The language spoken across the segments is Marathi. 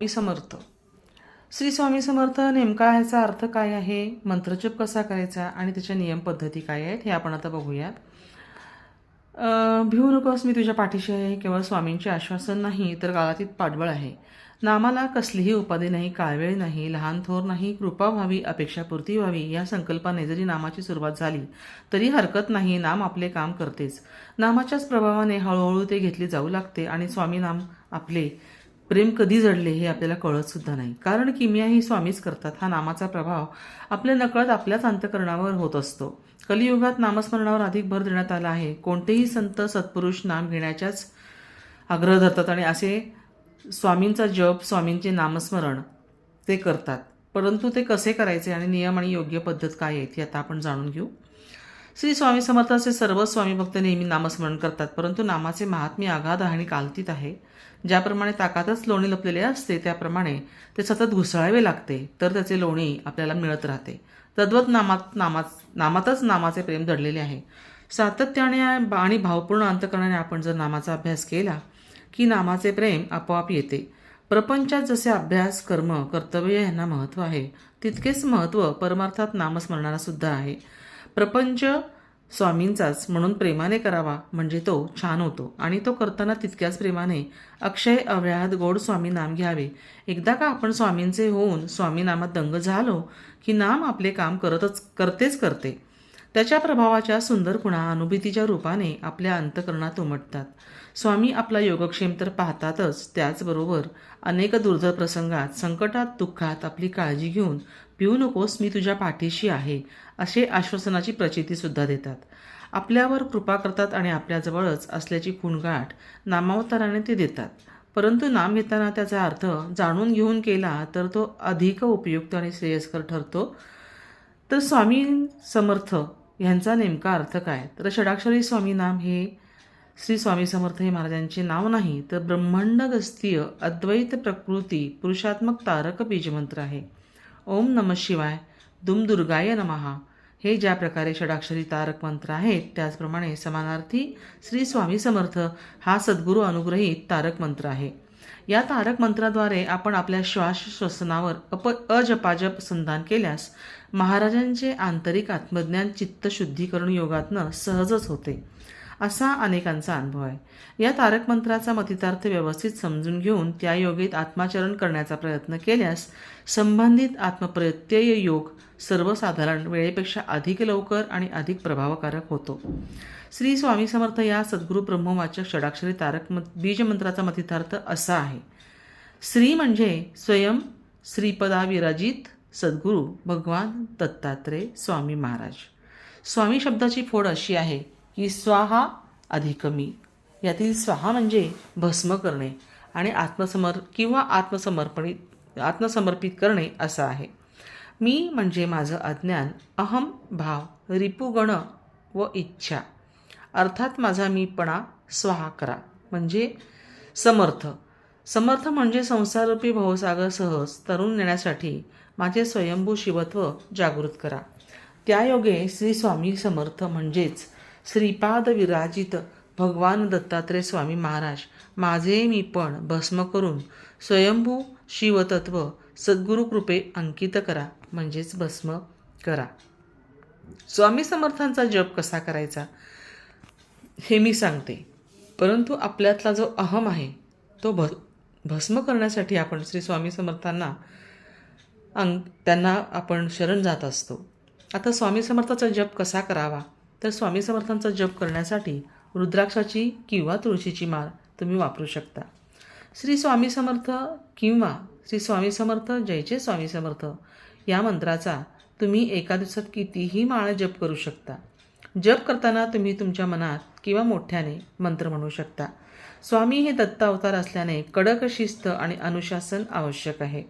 स्वामी समर्थ. श्री स्वामी समर्थ नेमका ह्याचा अर्थ काय आहे? मंत्रजप कसा करायचा? आणि त्याच्या नियम पद्धती काय आहेत? हे आपण आता बघूयात. भिवू नकोस मी तुझ्या पाठीशी आहे केवळ स्वामींचे आश्वासन नाही तर काळातीत पाठबळ आहे. नामाला कसलीही उपाधी नाही काळवेळ नाही लहान थोर नाही कृपा व्हावी अपेक्षापूर्ती व्हावी या संकल्पाने जरी नामाची सुरुवात झाली तरी हरकत नाही नाम आपले काम करतेच. नामाच्याच प्रभावाने हळूहळू ते घेतले जाऊ लागते आणि स्वामी नाम आपले प्रेम कधी जडले हे आपल्याला कळत सुद्धा नाही. कारण किमिया ही स्वामीच करतात. हा नामाचा प्रभाव आपल्या नकळत आपल्याच अंतकरणावर होत असतो. कलियुगात नामस्मरणावर अधिक भर देण्यात आला आहे. कोणतेही संत सत्पुरुष नाम घेण्याच्याच आग्रह धरतात आणि असे स्वामींचा जप स्वामींचे नामस्मरण ते करतात. परंतु ते कसे करायचे आणि नियम आणि योग्य पद्धत काय आहे ती आता आपण जाणून घेऊ. श्री स्वामी समर्थाचे सर्व स्वामी भक्त नेहमी नामस्मरण करतात परंतु नामाचे महात्म्य आघाध आणि कालतीत आहे. ज्याप्रमाणे ताकातच लोणी लपलेले असते त्याप्रमाणे ते सतत घुसळावे लागते तर त्याचे लोणी आपल्याला मिळत राहते. तद्वत नामात नामात नामातच नामाचे प्रेम दडलेले आहे. सातत्याने आणि भावपूर्ण अंतकरणाने आपण जर नामाचा अभ्यास केला की नामाचे प्रेम आपोआप येते. प्रपंचात जसे अभ्यास कर्म कर्तव्य यांना महत्त्व आहे तितकेच महत्त्व परमार्थात नामस्मरणाला सुद्धा आहे. प्रपंच स्वामींचाच म्हणून प्रेमाने करावा म्हणजे तो छान होतो. आणि तो करताना तितक्याच प्रेमाने अक्षय अव्याहत गोड स्वामी नाम घ्यावे. एकदा का आपण स्वामींचे होऊन स्वामी नामात दंग झालो की नाम आपले काम करतच करतेच करते. त्याच्या प्रभावाच्या सुंदर खुणा अनुभूतीच्या रूपाने आपल्या अंतकरणात उमटतात. स्वामी आपला योगक्षेम तर पाहतातच त्याचबरोबर अनेक दुर्धर प्रसंगात संकटात दुःखात आपली काळजी घेऊन पिऊ नकोस मी तुझ्या पाठीशी आहे असे आश्वासनाची प्रचितीसुद्धा देतात. आपल्यावर कृपा करतात आणि आपल्याजवळच असल्याची खूणगाठ नामावताराने ते देतात. परंतु नाम घेताना त्याचा अर्थ जाणून घेऊन केला तर तो अधिक उपयुक्त आणि श्रेयस्कर ठरतो. तर स्वामी समर्थ ह्यांचा नेमका अर्थ काय? तर षडाक्षरी स्वामी नाम हे श्री स्वामी समर्थ हे महाराजांचे नाव नाही तर ब्रह्मांडगस्तीय अद्वैत प्रकृती पुरुषात्मक तारक बीजमंत्र आहे. ओम नम शिवाय दुम दुर्गाय नमहा हे ज्या प्रकारे षडाक्षरी तारक मंत्र आहेत त्याचप्रमाणे समानार्थी श्री स्वामी समर्थ हा सद्गुरू अनुग्रहित तारक मंत्र आहे. या तारक मंत्राद्वारे आपण आपल्या श्वास श्वसनावर अप अजपाजप संधान केल्यास महाराजांचे आंतरिक आत्मज्ञान चित्तशुद्धीकरण योगातनं सहजच होते. असा अनेकांचा अनुभव आहे. या तारक मंत्राचा मतितार्थ व्यवस्थित समजून घेऊन त्या योगीत आत्माचरण करण्याचा प्रयत्न केल्यास संबंधित आत्मप्रत्यय योग सर्वसाधारण वेळेपेक्षा अधिक लवकर आणि अधिक प्रभावकारक होतो. श्री स्वामी समर्थ या सद्गुरू ब्रह्मवाचक षडाक्षरी तारक मत बीजमंत्राचा मतितार्थ असा आहे. श्री म्हणजे स्वयं श्रीपदा विराजित सद्गुरू भगवान दत्तात्रय स्वामी महाराज. स्वामी शब्दाची फोड अशी आहे की स्वाहा अधिकमी यातील स्वाहा म्हणजे भस्म करणे आणि आत्मसमर किंवा आत्मसमर्पणित आत्मसमर्पित करणे असं आहे. मी म्हणजे माझं अज्ञान अहम भाव रिपुगण व इच्छा. अर्थात माझा मीपणा स्वाहा करा. म्हणजे समर्थ. समर्थ म्हणजे संसाररूपी भवसागर सहज तरुण नेण्यासाठी माझे स्वयंभू शिवत्व जागृत करा. त्यायोगे श्री स्वामी समर्थ म्हणजेच श्रीपाद विराजित भगवान दत्तात्रय स्वामी महाराज. माझे मी पण भस्म करून स्वयंभू शिवतत्व सद्गुरुकृपे अंकित करा म्हणजेच भस्म करा. स्वामी समर्थांचा जप कसा करायचा? हे मी सांगते. परंतु आपल्यातला जो अहम आहे तो भ भस्म करण्यासाठी आपण श्री स्वामी समर्थांना अंग त्यांना आपण शरण जात असतो. आता स्वामी समर्थाचा जप कसा करावा? तर स्वामी समर्थांचा जप करण्यासाठी रुद्राक्षाची किंवा तुळशीची माळ तुम्ही वापरू शकता. श्री स्वामी समर्थ किंवा श्री स्वामी समर्थ जयचे स्वामी समर्थ या मंत्राचा तुम्ही एका दिवसात कितीही माळ जप करू शकता. जप करताना तुम्ही तुमच्या मनात किंवा मोठ्याने मंत्र म्हणू शकता. स्वामी हे दत्त अवतार असल्याने कडक शिस्त आणि अनुशासन आवश्यक आहे.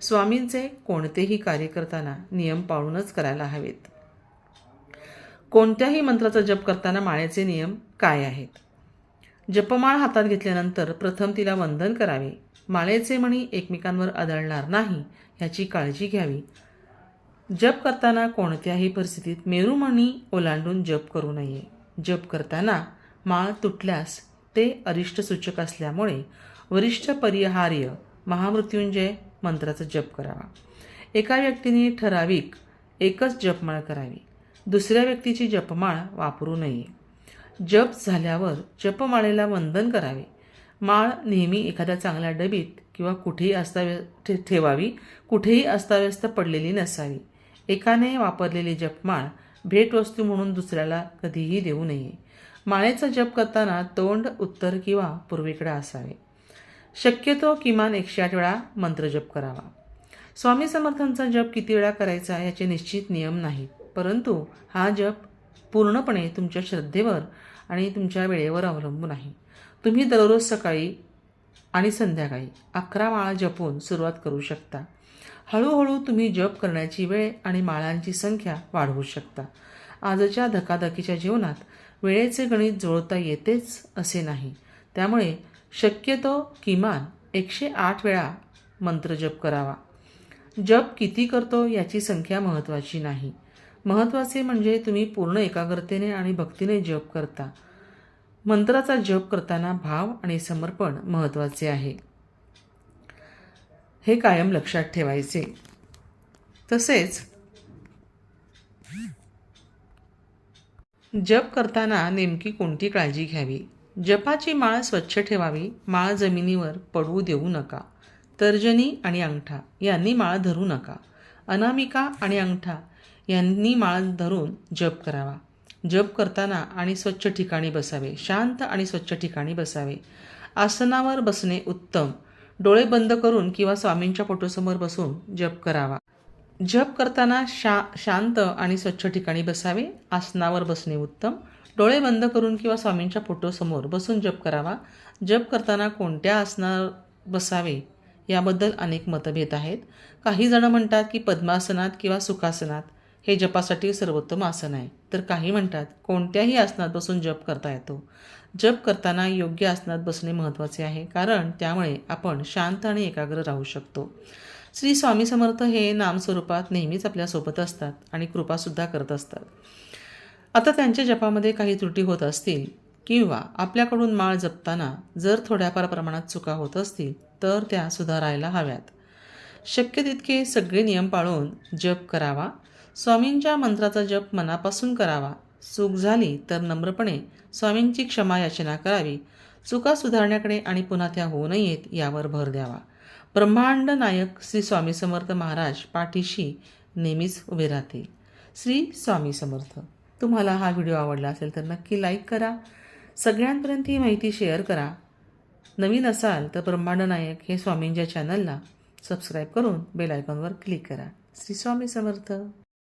स्वामींचे कोणतेही कार्य करताना नियम पाळूनच करायला हवेत. कोणत्याही मंत्राचा जप करताना माळेचे नियम काय आहेत? जपमाळ हातात घेतल्यानंतर प्रथम तिला वंदन करावे. माळेचे म्हणी एकमेकांवर आदळणार नाही ह्याची काळजी घ्यावी. जप करताना कोणत्याही परिस्थितीत मेरुमणी ओलांडून जप करू नये. जप करताना माळ तुटल्यास ते अरिष्ट सूचक असल्यामुळे वरिष्ठ परिहार्य महामृत्युंजय मंत्राचा जप करावा. एका व्यक्तीने ठराविक एकच जपमाळ करावी. दुसऱ्या व्यक्तीची जपमाळ वापरू नये. जप झाल्यावर जपमाळेला वंदन करावे. माळ नेहमी एखाद्या चांगल्या डबीत किंवा कुठेही अस्ताव्य ठे ठेवावी. कुठेही अस्ताव्यस्त पडलेली नसावी. एकाने वापरलेली जपमाळ भेटवस्तू म्हणून दुसऱ्याला कधीही देऊ नये. माळेचा जप करताना तोंड उत्तर किंवा पूर्वेकडे असावे. शक्यतो किमान एकशे आठ वेळा मंत्रजप करावा. स्वामी समर्थांचा जप किती वेळा करायचा याचे निश्चित नियम नाहीत. परंतु हा जप पूर्णपणे तुमच्या श्रद्धेवर आणि तुमच्या वेळेवर अवलंबून आहे. तुम्ही दररोज सकाळी आणि संध्याकाळी अकरा माळा जपून सुरुवात करू शकता. हळूहळू तुम्ही जप करण्याची वेळ आणि माळांची संख्या वाढवू शकता. आजच्या धकाधकीच्या जीवनात वेळेचे गणित जुळता येतेच असे नाही. त्यामुळे शक्यतो किमान एकशे आठ वेळा मंत्र जप करावा. जप किती करतो याची संख्या महत्त्वाची नाही. महत्त्वाचे म्हणजे तुम्ही पूर्ण एकाग्रतेने आणि भक्तीने जप करता. मंत्राचा जप करताना भाव आणि समर्पण महत्त्वाचे आहे. हे कायम लक्षात ठेवायचे. तसेच जप करताना नेमकी कोणती काळजी घ्यावी? जपाची माळ स्वच्छ ठेवावी माळ जमिनीवर पडवू देऊ नका तर्जनी आणि अंगठा यांनी माळ धरू नका अनामिका आणि अंगठा यांनी माळ धरून जप करावा. जप करताना आणि स्वच्छ ठिकाणी बसावे. शांत आणि स्वच्छ ठिकाणी बसावे. आसनावर बसणे उत्तम. डोळे बंद करून किंवा स्वामींच्या फोटोसमोर बसून जप करावा. जप करताना शा शांत आणि स्वच्छ ठिकाणी बसावे. आसनावर बसणे उत्तम. डोळे बंद करून किंवा स्वामींच्या फोटोसमोर बसून जप करावा. जप करताना कोणत्या आसनावर बसावे याबद्दल अनेक मतभेद आहेत. काही जणं म्हणतात की पद्मासनात किंवा सुखासनात. हे जपासाठी सर्वोत्तम आसन आहे. तर काही म्हणतात कोणत्याही आसनात बसून जप करता येतो. जप करताना योग्य आसनात बसणे महत्त्वाचे आहे कारण त्यामुळे आपण शांत आणि एकाग्र राहू शकतो. श्री स्वामी समर्थ हे नामस्वरूपात नेहमीच आपल्यासोबत असतात आणि कृपासुद्धा करत असतात. आता त्यांच्या जपामध्ये काही त्रुटी होत असतील किंवा आपल्याकडून माळ जपताना जर थोड्याफार प्रमाणात चुका होत असतील तर त्या सुधारायला हव्यात. शक्य तितके सगळे नियम पाळून जप करावा स्वामींच्या मंत्राचा जप मनापासून करावा. चूक झाली तर नम्रपणे स्वामींची क्षमा याचना करावी. चुका सुधारण्याकडे आणि पुन्हा त्या होऊ नयेत यावर भर द्यावा. ब्रह्मांड नायक श्री स्वामी समर्थ महाराज पाठीशी नेहमीच उभे राहतील. श्री स्वामी समर्थ. तुम्हाला हा व्हिडिओ आवडला असेल तर नक्की लाईक करा. सगळ्यांपर्यंत ही माहिती शेअर करा. नवीन असाल तर ब्रह्मांड नायक हे स्वामींच्या चॅनलला सबस्क्राईब करून बेल आयकॉनवर क्लिक करा. श्री स्वामी समर्थ.